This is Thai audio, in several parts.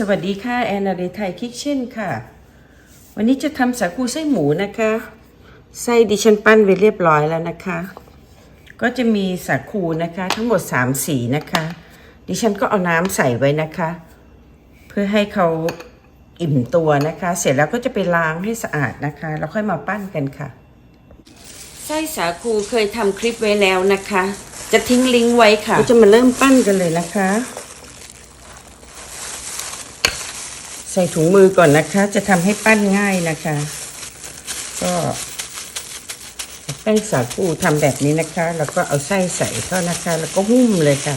สวัสดีค่ะ แอนนาเดไทยคิกเช่นค่ะ วันนี้จะทำสาคูไส้หมูนะคะ ไส้ดิฉันปั้นไว้เรียบร้อยแล้วนะคะ ก็จะมีสาคูนะคะ ทั้งหมด 3 สีนะคะ ดิฉันก็เอาน้ำใส่ไว้นะคะ เพื่อให้เขาอิ่มตัวนะคะ เสร็จแล้วก็จะไปล้างให้สะอาดนะคะ แล้วค่อยมาปั้นกันค่ะ ไส้สาคูเคยทำคลิปไว้แล้วนะคะ จะทิ้งลิงก์ไว้ค่ะก็จะมาเริ่มปั้นกันเลยนะคะ ใส่ถุงมือก่อนนะคะ จะทำให้ปั้นง่ายนะคะ ก็แป้งสาคูทำแบบนี้นะคะ แล้วก็เอาไส้ใส่เข้านะคะ แล้วก็หุ้มเลยค่ะ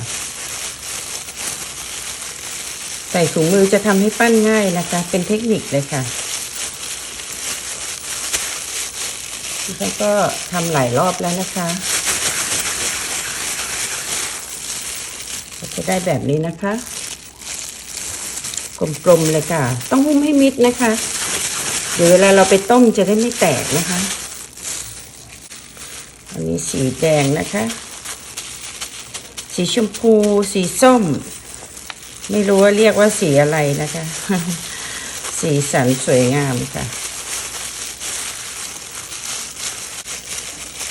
ใส่ถุงมือจะทำให้ปั้นง่ายนะคะ เป็นเทคนิคเลยค่ะดิฉันก็ทำหลายรอบแล้วนะคะจะได้แบบนี้นะคะ กลมๆเลยค่ะ ต้องหุ้มให้มิดนะคะเดี๋ยวเวลาเราไปต้มจะได้ไม่แตกนะคะ อันนี้สีแดงนะคะ สีชมพู สีส้ม ไม่รู้ว่าเรียกว่าสีอะไรนะคะ สีสันสวยงามค่ะ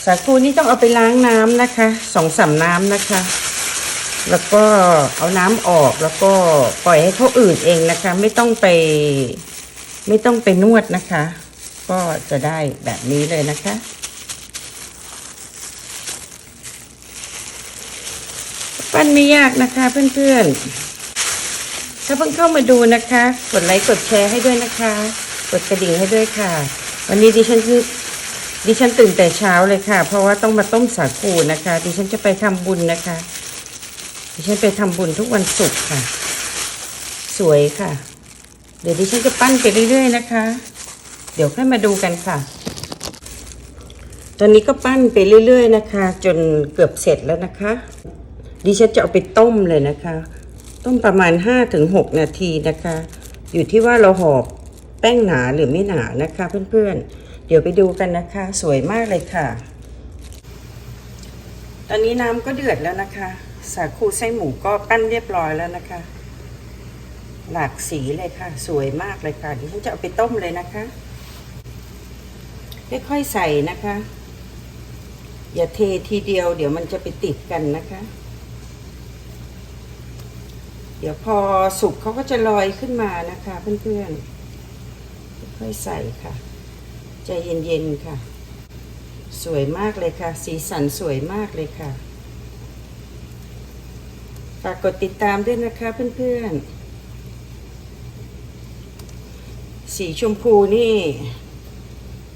สาคูนี่ต้องเอาไปล้างน้ำนะคะสองสามน้ำนะคะ แล้วก็เอาน้ำออกแล้วก็ปล่อยให้เขาอืดเองนะคะ ไม่ต้องไป ไม่ต้องไปนวดนะคะ ก็จะได้แบบนี้เลยนะคะ ปั้นไม่ยากนะคะเพื่อนๆ ถ้าเพิ่งเข้ามาดูนะคะ กดไลค์กดแชร์ให้ด้วยนะคะ กดกระดิ่งให้ด้วยค่ะ วันนี้ดิฉันคือดิฉันตื่นแต่เช้าเลยค่ะ เพราะว่าต้องมาต้มสาคูนะคะ ดิฉันจะไปทำบุญนะคะ ดิฉันไปทำบุญทุกวันศุกร์ค่ะ สวยค่ะ เดี๋ยวดิฉันจะปั้นไปเรื่อย ๆ นะคะ เดี๋ยวค่อยมาดูกันค่ะ ตอนนี้ก็ปั้นไปเรื่อย ๆ นะคะ จนเกือบเสร็จแล้วนะคะ ดิฉันจะเอาไปต้มเลยนะคะ ต้มประมาณ 5-6 นาทีนะคะ อยู่ที่ว่าเราห่อแป้งหนาหรือไม่หนานะคะ เพื่อนๆ เดี๋ยวไปดูกันนะคะ สวยมากเลยค่ะ ตอนนี้น้ำก็เดือดแล้วนะคะ สาคูไส้หมูก็ปั้นเรียบร้อยแล้วนะคะ หลากสีเลยค่ะ สวยมากเลยค่ะเดี๋ยวฉันจะเอาไปต้มเลยนะคะค่อยๆใส่นะคะ อย่าเททีเดียว เดี๋ยวมันจะไปติดกันนะคะ เดี๋ยวพอสุกเขาก็จะลอยขึ้นมานะคะเพื่อนๆค่อยๆใส่ค่ะใจเย็นๆค่ะ สวยมากเลยค่ะ สีสันสวยมากเลยค่ะ ฝากกดติดตามด้วยนะคะเพื่อนๆ สีชมพูนี่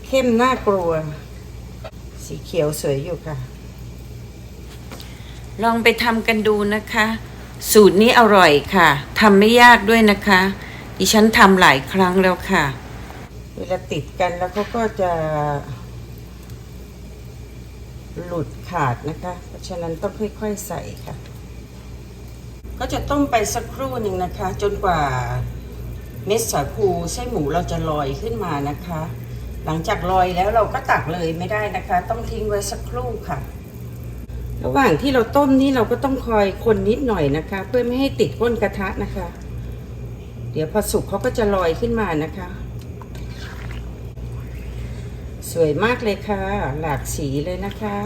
เข้มน่ากลัว สีเขียวสวยอยู่ค่ะ ลองไปทำกันดูนะคะ สูตรนี้อร่อยค่ะทำไม่ยากด้วยนะคะ ดิฉันทำหลายครั้งแล้วค่ะ เวลาติดกันแล้วเขาก็จะหลุดขาดนะคะ เพราะฉะนั้นต้องค่อยๆใส่ค่ะ ก็จะต้มไปสักครู่หนึ่งนะคะ จนกว่าเม็ดสาคูไส้หมูเราจะลอยขึ้นมานะคะ หลังจากลอยแล้วเราก็ตักเลยไม่ได้นะคะ ต้องทิ้งไว้สักครู่ค่ะ ระหว่างที่เราต้มนี่เราก็ต้องคอยคนนิดหน่อยนะคะ เพื่อไม่ให้ติดก้นกระทะนะคะ เดี๋ยวพอสุกเขาก็จะลอยขึ้นมานะคะ สวยมากเลยค่ะ หลากสีเลยนะคะ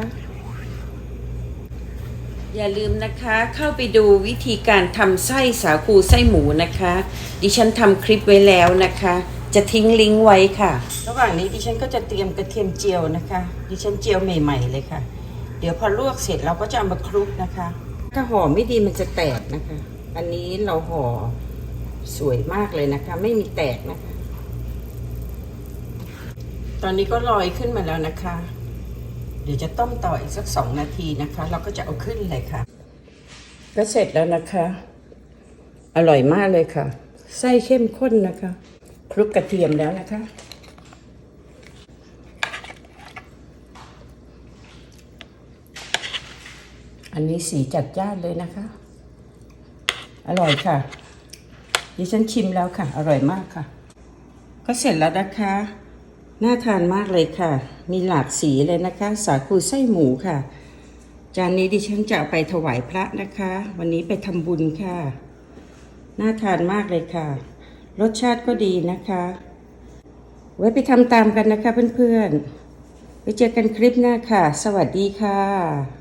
อย่าลืมนะคะเข้าไปดูวิธีการทำไส้สาคูไส้หมูนะคะ ดิฉันทำคลิปไว้แล้วนะคะ จะทิ้งลิงก์ไว้ค่ะ ระหว่างนี้ดิฉันก็จะเตรียมกระเทียมเจียวนะคะ ดิฉันเจียวใหม่ ๆ เลยค่ะ เดี๋ยวพอลวกเสร็จเราก็จะเอามาคลุกนะคะ ถ้าห่อไม่ดีมันจะแตกนะคะ อันนี้เราห่อสวยมากเลยนะคะ ไม่มีแตกนะคะ ตอนนี้ก็ลอยขึ้นมาแล้วนะคะ เดี๋ยวจะต้มต่ออีกสักสองนาทีนะคะ เราก็จะเอาขึ้นเลยค่ะ ก็เสร็จแล้วนะคะ อร่อยมากเลยค่ะ ไส้เข้มข้นนะคะคลุกกระเทียมแล้วนะคะ อันนี้สีจัดจ้านเลยนะคะ อร่อยค่ะดิฉันชิมแล้วค่ะ อร่อยมากค่ะ ก็เสร็จแล้วนะคะ น่าทานมากเลยค่ะ มีหลากสีเลยนะคะ สาคูไส้หมูค่ะ จานนี้ดิฉันจะไปถวายพระนะคะ วันนี้ไปทำบุญค่ะ น่าทานมากเลยค่ะ รสชาติก็ดีนะคะ ไว้ไปทำตามกันนะคะเพื่อนๆ ไปเจอกันคลิปหน้าค่ะ สวัสดีค่ะ